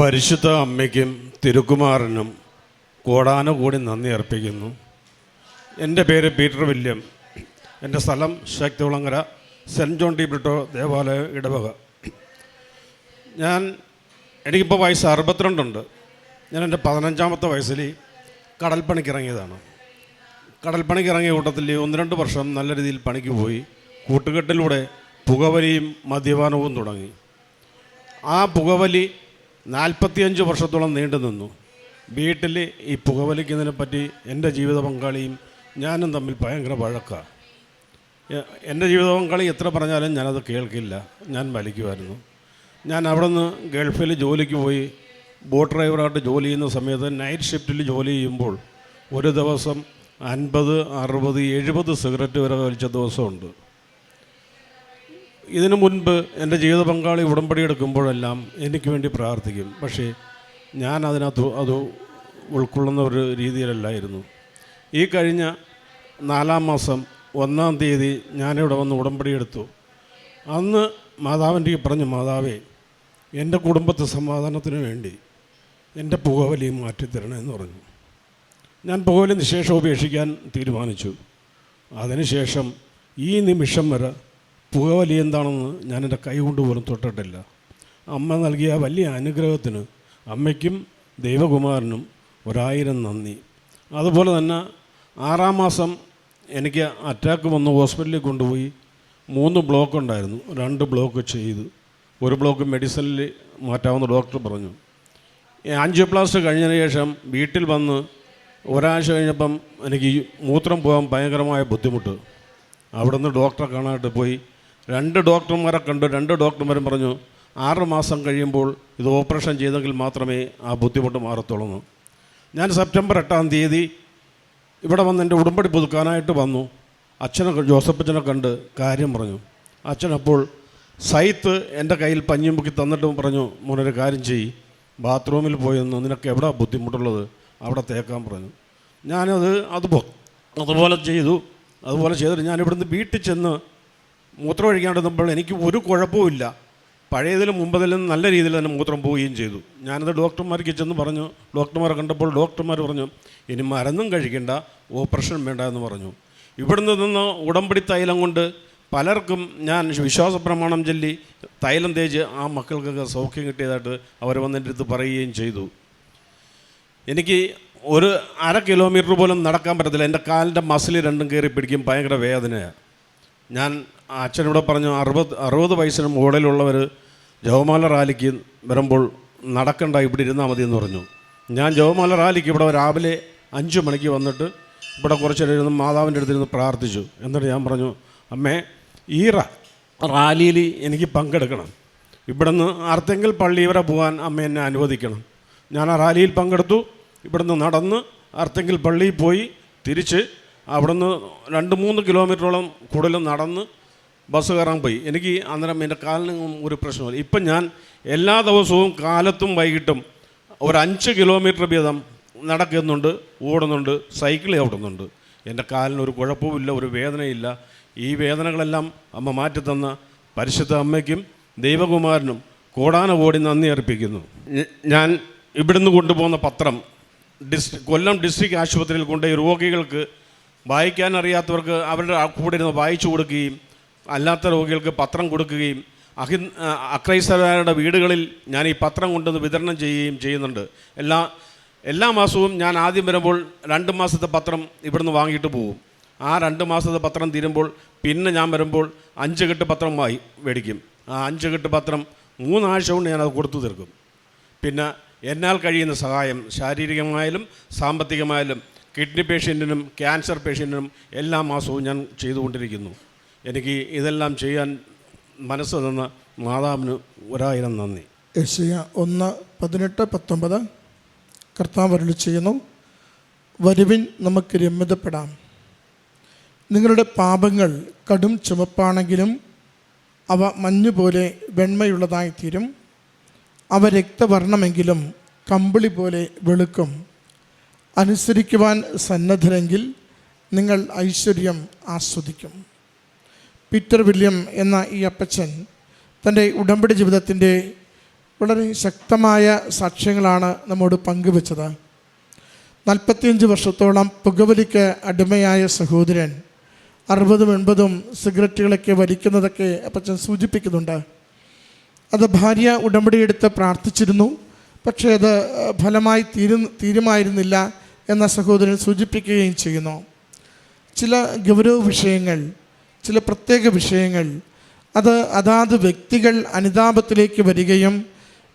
പരിശുദ്ധ അമ്മയ്ക്കും തിരുക്കുമാറിനും കോടാനുകൂടി നന്ദി അർപ്പിക്കുന്നു. എന്റെ പേര് പീറ്റർ വില്യം. എന്റെ സ്ഥലം Sakthikulangara Saint John de Britto ദേവാലയ ഇടവക. ഞാൻ എനിക്കിപ്പോൾ വയസ്സ് അറുപത്തിരണ്ടുണ്ട്. ഞാൻ എന്റെ പതിനഞ്ചാമത്തെ വയസ്സിൽ കടൽപ്പണിക്ക് ഇറങ്ങിയതാണ്. കടൽപ്പണിക്ക് ഇറങ്ങിയ കൂട്ടത്തിൽ ഒന്ന് രണ്ട് വർഷം നല്ല രീതിയിൽ പണിക്ക് പോയി. കൂട്ടുകെട്ടിലൂടെ പുകവലിയും മദ്യപാനവും തുടങ്ങി. ആ പുകവലി നാൽപ്പത്തിയഞ്ച് വർഷത്തോളം നീണ്ടു നിന്നു. വീട്ടിൽ ഈ പുകവലിക്കുന്നതിനെ പറ്റി എന്റെ ജീവിത പങ്കാളിയും ഞാനും തമ്മിൽ ഭയങ്കര വഴക്കാണ് എന്റെ ജീവിത പങ്കാളി എത്ര പറഞ്ഞാലും ഞാനത് കേൾക്കില്ല. ഞാൻ വലിക്കുമായിരുന്നു ഞാൻ അവിടെ നിന്ന് ഗൾഫിൽ ജോലിക്ക് പോയി ബോട്ട് ഡ്രൈവറായിട്ട് ജോലി ചെയ്യുന്ന സമയത്ത് നൈറ്റ് ഷിഫ്റ്റിൽ ജോലി ചെയ്യുമ്പോൾ ഒരു ദിവസം അൻപത് അറുപത് എഴുപത് സിഗരറ്റ് വരെ വലിച്ച ദിവസമുണ്ട്. ഇതിനു മുൻപ് എന്റെ ജീവിത പങ്കാളി ഉടമ്പടി എടുക്കുമ്പോഴെല്ലാം എനിക്ക് വേണ്ടി പ്രാർത്ഥിക്കും. പക്ഷേ ഞാൻ അതിനകത്ത് അത് ഉൾക്കൊള്ളുന്ന ഒരു രീതിയിലല്ലായിരുന്നു. ഈ കഴിഞ്ഞ നാലാം മാസം ഒന്നാം തീയതി ഞാനിവിടെ വന്ന് ഉടമ്പടി എടുത്തു. അന്ന് മാതാവിന്റെ പറഞ്ഞു മാതാവേ എന്റെ കുടുംബത്തെ സമാധാനത്തിന് വേണ്ടി എന്റെ പുകവലി മാറ്റിത്തരണമെന്ന് പറഞ്ഞു. ഞാൻ പുകവലി നിശേഷം ഉപേക്ഷിക്കാൻ തീരുമാനിച്ചു. അതിനുശേഷം ഈ നിമിഷം വരെ പുകവലി എന്താണെന്ന് ഞാൻ എന്റെ കൈ കൊണ്ട് പോലും തൊട്ടിട്ടില്ല. അമ്മ നൽകിയ വലിയ അനുഗ്രഹത്തിന് അമ്മയ്ക്കും ദൈവകുമാരനും ഒരായിരം നന്ദി. അതുപോലെ തന്നെ ആറാം മാസം എനിക്ക് അറ്റാക്ക് വന്ന് ഹോസ്പിറ്റലിൽ കൊണ്ടുപോയി മൂന്ന് ബ്ലോക്ക് ഉണ്ടായിരുന്നു. രണ്ട് ബ്ലോക്ക് ചെയ്തു. ഒരു ബ്ലോക്ക് മെഡിസിനിൽ മാറ്റാമെന്ന് ഡോക്ടർ പറഞ്ഞു. ആൻജിയോപ്ലാസ്റ്റ് കഴിഞ്ഞതിന് ശേഷം വീട്ടിൽ വന്ന് ഒരാഴ്ച കഴിഞ്ഞപ്പം എനിക്ക് മൂത്രം പോകാൻ ഭയങ്കരമായ ബുദ്ധിമുട്ട്. അവിടുന്ന് ഡോക്ടറെ കാണാനായിട്ട് പോയി. രണ്ട് ഡോക്ടർമാരെ കണ്ടു രണ്ട് ഡോക്ടർമാരും പറഞ്ഞു ആറ് മാസം കഴിയുമ്പോൾ ഇത് ഓപ്പറേഷൻ ചെയ്തെങ്കിൽ മാത്രമേ ആ ബുദ്ധിമുട്ട് മാറത്തുള്ളൂ ഞാൻ സെപ്റ്റംബർ എട്ടാം തീയതി ഇവിടെ വന്ന് എന്റെ ഉടമ്പടി പുതുക്കാനായിട്ട് വന്നു. അച്ഛനെ ജോസഫച്ചനെ കണ്ട് കാര്യം പറഞ്ഞു. അച്ഛനപ്പോൾ സൈത്ത് എന്റെ കയ്യിൽ പഞ്ഞി മുക്കി തന്നിട്ട് പറഞ്ഞു മോനൊരു കാര്യം ചെയ്യ്. ബാത്റൂമിൽ പോയി നിന്ന് നിനക്ക് എവിടെ ബുദ്ധിമുട്ടുള്ളത്? അവിടെ തേക്കാൻ പറഞ്ഞു. ഞാനത് അതുപോലെ അതുപോലെ ചെയ്തു. അതുപോലെ ചെയ്തിട്ട് ഞാൻ ഇവിടുന്ന് വീട്ടിൽ ചെന്ന് മൂത്രം ഒഴിക്കാണ്ടിരുന്നപ്പോൾ എനിക്ക് ഒരു കുഴപ്പവുമില്ല പഴയതിലും മുമ്പതിലും നല്ല രീതിയിൽ തന്നെ മൂത്രം പോവുകയും ചെയ്തു. ഞാനത് ഡോക്ടർമാർക്ക് ചെന്ന് പറഞ്ഞു. ഡോക്ടർമാരെ കണ്ടപ്പോൾ ഡോക്ടർമാർ പറഞ്ഞു ഇനി മരുന്നും കഴിക്കേണ്ട ഓപ്പറേഷൻ വേണ്ട എന്ന് പറഞ്ഞു. ഇവിടുന്ന് നിന്ന് ഉടമ്പടി തൈലം കൊണ്ട് പലർക്കും ഞാൻ വിശ്വാസ പ്രമാണം ചൊല്ലി തൈലം തേച്ച് ആ മക്കൾക്കൊക്കെ സൗഖ്യം കിട്ടിയതായിട്ട് അവർ വന്നെന്റെ അടുത്ത് പറയുകയും ചെയ്തു. എനിക്ക് ഒരു അര കിലോമീറ്റർ പോലും നടക്കാൻ പറ്റത്തില്ല. എന്റെ കാലിന്റെ മസിൽ രണ്ടും കയറി പിടിക്കും. ഭയങ്കര വേദനയാണ്. ഞാൻ അച്ഛനിവിടെ പറഞ്ഞു അറുപത് അറുപത് വയസ്സിന് മുകളിലുള്ളവർ ജവമാല റാലിക്ക് വരുമ്പോൾ നടക്കണ്ട ഇവിടെ ഇരുന്നാൽ മതി എന്ന് പറഞ്ഞു. ഞാൻ ജവമാല റാലിക്ക് ഇവിടെ രാവിലെ അഞ്ച് മണിക്ക് വന്നിട്ട് ഇവിടെ കുറച്ച് ഇരുന്ന് മാതാവിന്റെ അടുത്തിരുന്ന് പ്രാർത്ഥിച്ചു. എന്നിട്ട് ഞാൻ പറഞ്ഞു അമ്മേ ഈ റാലിയിൽ എനിക്ക് പങ്കെടുക്കണം. ഇവിടുന്ന് ആർത്തെങ്കിൽ പള്ളി വരെ പോകാൻ അമ്മ എന്നെ അനുവദിക്കണം. ഞാൻ ആ റാലിയിൽ പങ്കെടുത്തു. ഇവിടുന്ന് നടന്ന് ആർത്തെങ്കിൽ പള്ളിയിൽ പോയി തിരിച്ച് അവിടുന്ന് രണ്ട് മൂന്ന് കിലോമീറ്ററോളം കൂടുതൽ നടന്ന് ബസ് കയറാൻ പോയി. എനിക്ക് അന്നേരം എന്റെ കാലിന് ഒരു പ്രശ്നമില്ല. ഇപ്പം ഞാൻ എല്ലാ ദിവസവും കാലത്തും വൈകിട്ടും ഒരു അഞ്ച് കിലോമീറ്റർ വീതം നടക്കുന്നുണ്ട് ഓടുന്നുണ്ട് സൈക്കിൾ ഓടുന്നുണ്ട്. എന്റെ കാലിന് ഒരു കുഴപ്പവുമില്ല ഒരു വേദനയില്ല. ഈ വേദനകളെല്ലാം അമ്മ മാറ്റിത്തന്ന പരിശുദ്ധ അമ്മയ്ക്കും ദൈവകുമാരനും കോടാന കോടി നന്ദി അർപ്പിക്കുന്നു. ഞാൻ ഇവിടുന്ന് കൊണ്ടുപോകുന്ന പത്രം ഡിസ് കൊല്ലം ഡിസ്ട്രിക്ട് ആശുപത്രിയിൽ കൊണ്ടുപോയി രോഗികൾക്ക് വായിക്കാൻ അറിയാത്തവർക്ക് അവരുടെ കൂടെ ഇരുന്ന് വായിച്ചു കൊടുക്കുകയും അല്ലാത്ത രോഗികൾക്ക് പത്രം കൊടുക്കുകയും അഹി അക്രൈസ്തരുടെ വീടുകളിൽ ഞാൻ ഈ പത്രം കൊണ്ടുവന്ന് വിതരണം ചെയ്യുകയും ചെയ്യുന്നുണ്ട്. എല്ലാ എല്ലാ മാസവും ഞാൻ ആദ്യം വരുമ്പോൾ രണ്ട് മാസത്തെ പത്രം ഇവിടുന്ന് വാങ്ങിയിട്ട് പോകും. ആ രണ്ട് മാസത്തെ പത്രം തീരുമ്പോൾ പിന്നെ ഞാൻ വരുമ്പോൾ അഞ്ച് കെട്ട് പത്രം വായി മേടിക്കും. ആ അഞ്ച് കെട്ട് പത്രം മൂന്നാഴ്ച കൊണ്ട് ഞാനത് കൊടുത്തു തീർക്കും. പിന്നെ എന്നാൽ കഴിയുന്ന സഹായം ശാരീരികമായാലും സാമ്പത്തികമായാലും കിഡ്നി പേഷ്യന്റിനും ക്യാൻസർ പേഷ്യന്റിനും എല്ലാ മാസവും ഞാൻ ചെയ്തുകൊണ്ടിരിക്കുന്നു. എനിക്ക് ഇതെല്ലാം ചെയ്യാൻ മനസ്സ് തന്ന മാതാവിന് ഒരായിരം നന്ദി. യശയ ഒന്ന് പതിനെട്ട് പത്തൊമ്പത് കർത്താവ് അരുളി ചെയ്യുന്നു. വരുവിൻ നമുക്ക് രമ്യതപ്പെടാം. നിങ്ങളുടെ പാപങ്ങൾ കടും ചുമപ്പാണെങ്കിലും അവ മഞ്ഞുപോലെ പോലെ തീരും അവ രക്തവർണമെങ്കിലും കമ്പിളി പോലെ വെളുക്കും. അനുസരിക്കുവാൻ സന്നദ്ധരെങ്കിൽ നിങ്ങൾ ഐശ്വര്യം ആസ്വദിക്കും. പീറ്റർ വില്യം എന്ന ഈ അപ്പച്ചൻ തന്റെ ഉടമ്പടി ജീവിതത്തിന്റെ വളരെ ശക്തമായ സാക്ഷ്യങ്ങളാണ് നമ്മോട് പങ്കുവച്ചത്. നാൽപ്പത്തിയഞ്ച് വർഷത്തോളം പുകവലിക്ക് അടിമയായ സഹോദരൻ അറുപതും എൺപതും സിഗരറ്റുകളൊക്കെ വലിക്കുന്നതൊക്കെ അപ്പച്ചൻ സൂചിപ്പിക്കുന്നുണ്ട്. അത് ഭാര്യ ഉടമ്പടിയെടുത്ത് പ്രാർത്ഥിച്ചിരുന്നു പക്ഷേ അത് ഫലമായി തീരു തീരുമായിരുന്നില്ല എന്ന സഹോദരൻ സൂചിപ്പിക്കുകയും ചെയ്യുന്നു. ചില ഗൗരവ വിഷയങ്ങൾ ചില പ്രത്യേക വിഷയങ്ങൾ. അത് അതാത് വ്യക്തികൾ അനുതാപത്തിലേക്ക് വരികയും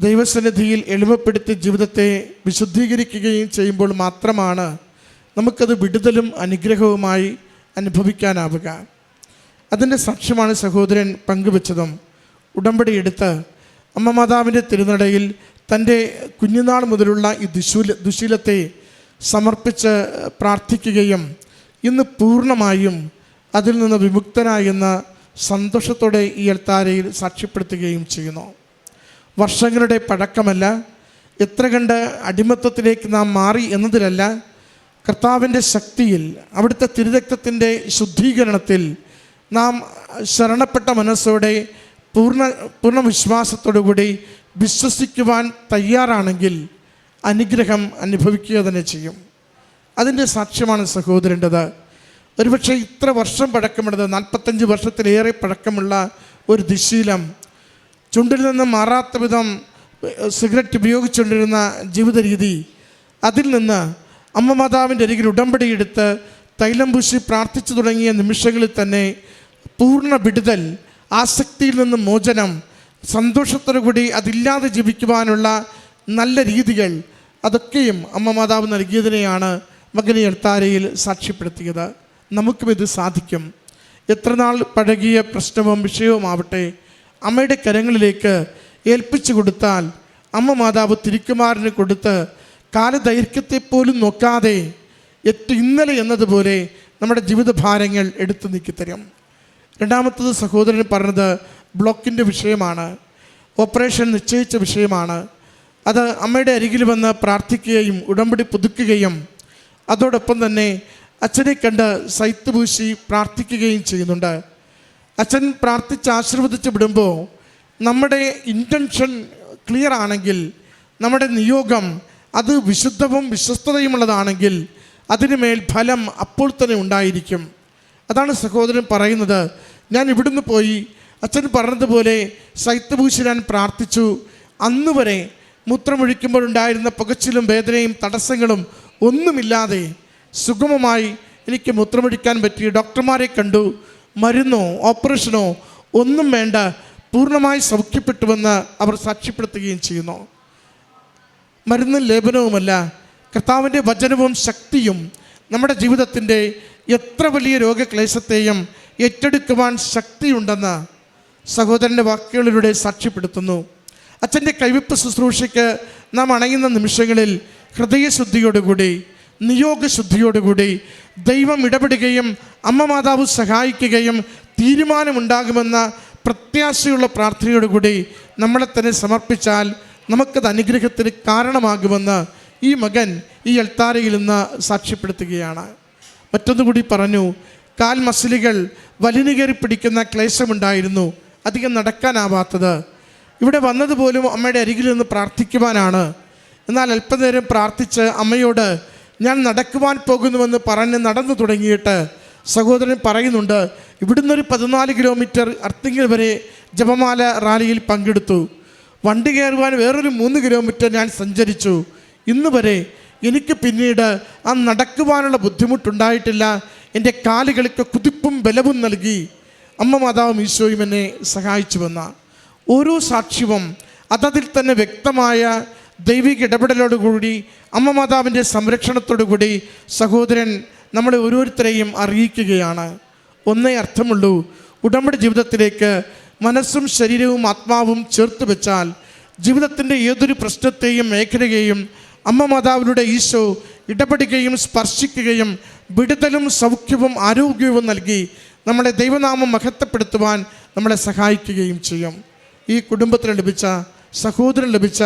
ദൈവസന്നിധിയിൽ എളിമപ്പെടുത്തി ജീവിതത്തെ വിശുദ്ധീകരിക്കുകയും ചെയ്യുമ്പോൾ മാത്രമാണ് നമുക്കത് വിടുതലും അനുഗ്രഹവുമായി അനുഭവിക്കാനാവുക. അതിന്റെ സാക്ഷ്യമാണ് സഹോദരൻ പങ്കുവച്ചതും. ഉടമ്പടിയെടുത്ത് അമ്മ മാതാവിന്റെ തിരുനടയിൽ തന്റെ കുഞ്ഞുനാൾ മുതലുള്ള ഈ ദുശൂല ദുശീലത്തെ സമർപ്പിച്ച് പ്രാർത്ഥിക്കുകയും ഇന്ന് പൂർണമായും അതിൽ നിന്ന് വിമുക്തനായെന്ന് സന്തോഷത്തോടെ ഈ അൽത്താരയിൽ സാക്ഷ്യപ്പെടുത്തുകയും ചെയ്യുന്നു. വർഷങ്ങളുടെ പഴക്കമല്ല എത്ര കണ്ട് അടിമത്തത്തിലേക്ക് നാം മാറി എന്നതിലല്ല കർത്താവിന്റെ ശക്തിയിൽ അവിടുത്തെ തിരുരക്തത്തിന്റെ ശുദ്ധീകരണത്തിൽ നാം ശരണപ്പെട്ട മനസ്സോടെ പൂർണ പൂർണ വിശ്വാസത്തോടുകൂടി വിശ്വസിക്കുവാൻ തയ്യാറാണെങ്കിൽ അനുഗ്രഹം അനുഭവിക്കുക തന്നെ ചെയ്യും. അതിന്റെ സാക്ഷ്യമാണ് സഹോദരന്റെത്. ഒരുപക്ഷെ ഇത്ര വർഷം പഴക്കമുള്ളത് നാൽപ്പത്തഞ്ച് വർഷത്തിലേറെ പഴക്കമുള്ള ഒരു ദുശീലം ചുണ്ടിൽ നിന്ന് മാറാത്ത വിധം സിഗരറ്റ് ഉപയോഗിച്ചുകൊണ്ടിരുന്ന ജീവിത രീതി അതിൽ നിന്ന് അമ്മ മാതാവിന്റെ അരികിൽ ഉടമ്പടിയെടുത്ത് തൈലം പൂശി പ്രാർത്ഥിച്ചു തുടങ്ങിയ നിമിഷങ്ങളിൽ തന്നെ പൂർണ വിടുതൽ ആസക്തിയിൽ നിന്ന് മോചനം സന്തോഷത്തോടു കൂടി അതില്ലാതെ ജീവിക്കുവാനുള്ള നല്ല രീതികൾ അതൊക്കെയും അമ്മ മാതാവ് നൽകിയതിനെയാണ് മകനി എഴുത്താരയിൽ സാക്ഷ്യപ്പെടുത്തിയത്. നമുക്കും ഇത് സാധിക്കും. എത്ര നാൾ പഴകിയ പ്രശ്നവും വിഷയവുമാവട്ടെ അമ്മയുടെ കരങ്ങളിലേക്ക് ഏൽപ്പിച്ചു കൊടുത്താൽ അമ്മ മാതാവ് തിരിക്കുമാറിന് കൊടുത്ത് കാലദൈർഘ്യത്തെ പോലും നോക്കാതെ ഏറ്റവും ഇന്നലെ എന്നതുപോലെ നമ്മുടെ ജീവിത ഭാരങ്ങൾ എടുത്തു നീക്കിത്തരും. രണ്ടാമത്തത് സഹോദരൻ പറഞ്ഞത് ബ്ലോക്കിന്റെ വിഷയമാണ് ഓപ്പറേഷൻ നിശ്ചയിച്ച വിഷയമാണ്. അത് അമ്മയുടെ അരികിൽ വന്ന് പ്രാർത്ഥിക്കുകയും ഉടമ്പടി പുതുക്കുകയും അതോടൊപ്പം തന്നെ അച്ഛനെ കണ്ട് സൈത്ത് പൂശി പ്രാർത്ഥിക്കുകയും ചെയ്യുന്നുണ്ട്. അച്ഛൻ പ്രാർത്ഥിച്ച് ആശീർവദിച്ച് വിടുമ്പോൾ നമ്മുടെ ഇന്റൻഷൻ ക്ലിയർ ആണെങ്കിൽ നമ്മുടെ നിയോഗം അത് വിശുദ്ധവും വിശ്വസ്തതയുമുള്ളതാണെങ്കിൽ അതിനുമേൽ ഫലം അപ്പോൾ തന്നെ ഉണ്ടായിരിക്കും. അതാണ് സഹോദരൻ പറയുന്നത്. ഞാൻ ഇവിടുന്ന് പോയി അച്ഛൻ പറഞ്ഞതുപോലെ സൈത്തഭൂഷി ഞാൻ പ്രാർത്ഥിച്ചു. അന്ന് വരെ മൂത്രമൊഴിക്കുമ്പോഴുണ്ടായിരുന്ന പുകച്ചിലും വേദനയും തടസ്സങ്ങളും ഒന്നുമില്ലാതെ സുഗമമായി എനിക്ക് മൂത്രമൊഴിക്കാൻ പറ്റി ഡോക്ടർമാരെ കണ്ടു. മരുന്നോ ഓപ്പറേഷനോ ഒന്നും വേണ്ട. പൂർണമായി സൗഖ്യപ്പെട്ടുവെന്ന് അവർ സാക്ഷ്യപ്പെടുത്തുകയും ചെയ്യുന്നു. മരുന്നും ലേപനവുമല്ല. കർത്താവിന്റെ വചനവും ശക്തിയും നമ്മുടെ ജീവിതത്തിന്റെ എത്ര വലിയ രോഗക്ലേശത്തെയും ഏറ്റെടുക്കുവാൻ ശക്തിയുണ്ടെന്ന് സഹോദരന്റെ വാക്കുകളിലൂടെ സാക്ഷ്യപ്പെടുത്തുന്നു. അച്ഛന്റെ കൈവിപ്പ് ശുശ്രൂഷയ്ക്ക് നാം അണയുന്ന നിമിഷങ്ങളിൽ ഹൃദയശുദ്ധിയോടുകൂടി നിയോഗശുദ്ധിയോടുകൂടി ദൈവം ഇടപെടുകയും അമ്മ മാതാവ് സഹായിക്കുകയും തീരുമാനമുണ്ടാകുമെന്ന പ്രത്യാശയുള്ള പ്രാർത്ഥനയോടുകൂടി നമ്മളെ തന്നെ സമർപ്പിച്ചാൽ നമുക്കത് അനുഗ്രഹത്തിന് കാരണമാകുമെന്ന് ഈ മകൻ ഈ എൽത്താരയിൽ നിന്ന് സാക്ഷ്യപ്പെടുത്തുകയാണ്. മറ്റൊന്നുകൂടി പറഞ്ഞു കാൽ മസിലുകൾ വലിനുകയറി പിടിക്കുന്ന ക്ലേശമുണ്ടായിരുന്നു അധികം നടക്കാനാവാത്തത്. ഇവിടെ വന്നതുപോലും അമ്മയുടെ അരികിൽ നിന്ന് പ്രാർത്ഥിക്കുവാനാണ്. എന്നാൽ അല്പനേരം പ്രാർത്ഥിച്ച് അമ്മയോട് ഞാൻ നടക്കുവാൻ പോകുന്നുവെന്ന് പറഞ്ഞ് നടന്നു തുടങ്ങിയിട്ട് സഹോദരൻ പറയുന്നുണ്ട് ഇവിടുന്ന് ഒരു പതിനാല് കിലോമീറ്റർ അർത്തിങ്കൽ വരെ ജപമാല റാലിയിൽ പങ്കെടുത്തു. വണ്ടി കയറുവാൻ വേറൊരു മൂന്ന് കിലോമീറ്റർ ഞാൻ സഞ്ചരിച്ചു. ഇന്ന് വരെ എനിക്ക് പിന്നീട് ആ നടക്കുവാനുള്ള ബുദ്ധിമുട്ടുണ്ടായിട്ടില്ല. എന്റെ കാലുകൾക്ക് കുതിപ്പും ബലവും നൽകി. അമ്മ മാതാവും ഈശോയും എന്നെ സഹായിച്ചുവെന്ന ഓരോ സാക്ഷ്യവും അതതിൽ തന്നെ വ്യക്തമായ ദൈവിക ഇടപെടലോടുകൂടി അമ്മ മാതാവിന്റെ സംരക്ഷണത്തോടുകൂടി സഹോദരൻ നമ്മളെ ഓരോരുത്തരെയും അറിയിക്കുകയാണ്. ഒന്നേ അർത്ഥമുള്ളൂ ഉടമ്പടി ജീവിതത്തിലേക്ക് മനസ്സും ശരീരവും ആത്മാവും ചേർത്ത് വെച്ചാൽ ജീവിതത്തിന്റെ ഏതൊരു പ്രശ്നത്തെയും മേഖലയെയും അമ്മ മാതാവിലൂടെ ഈശോ ഇടപെടുകയും സ്പർശിക്കുകയും വിടുതലും സൗഖ്യവും ആരോഗ്യവും നൽകി നമ്മളെ ദൈവനാമം മഹത്വപ്പെടുത്തുവാൻ നമ്മളെ സഹായിക്കുകയും ചെയ്യും. ഈ കുടുംബത്തിന് ലഭിച്ച സഹോദരൻ ലഭിച്ച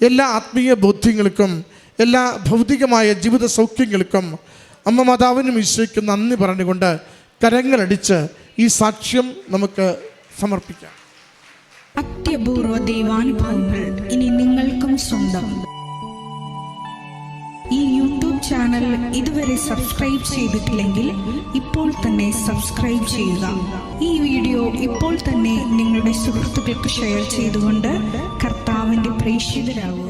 എല്ലാ ആത്മീയ ബോധ്യങ്ങൾക്കും എല്ലാ ഭൗതികമായ ജീവിത സൗഖ്യങ്ങൾക്കും അമ്മ മാതാവിനും ഈശോയ്ക്കും നന്ദി പറഞ്ഞുകൊണ്ട് കരങ്ങളടിച്ച് ഈ സാക്ഷ്യം നമുക്ക് സമർപ്പിക്കാം. അത്യപൂർവ ദൈവാനുഭവങ്ങൾ ഇനി നിങ്ങൾക്കും സ്വന്തം. ഈ യൂട്യൂബ് ചാനൽ ഇതുവരെ സബ്സ്ക്രൈബ് ചെയ്തിട്ടില്ലെങ്കിൽ ഇപ്പോൾ തന്നെ സബ്സ്ക്രൈബ് ചെയ്യുക. ഈ വീഡിയോ ഇപ്പോൾ തന്നെ നിങ്ങളുടെ സുഹൃത്തുക്കൾക്ക് ഷെയർ ചെയ്തുകൊണ്ട് കർത്താവിന്റെ പ്രേക്ഷിതരാകുക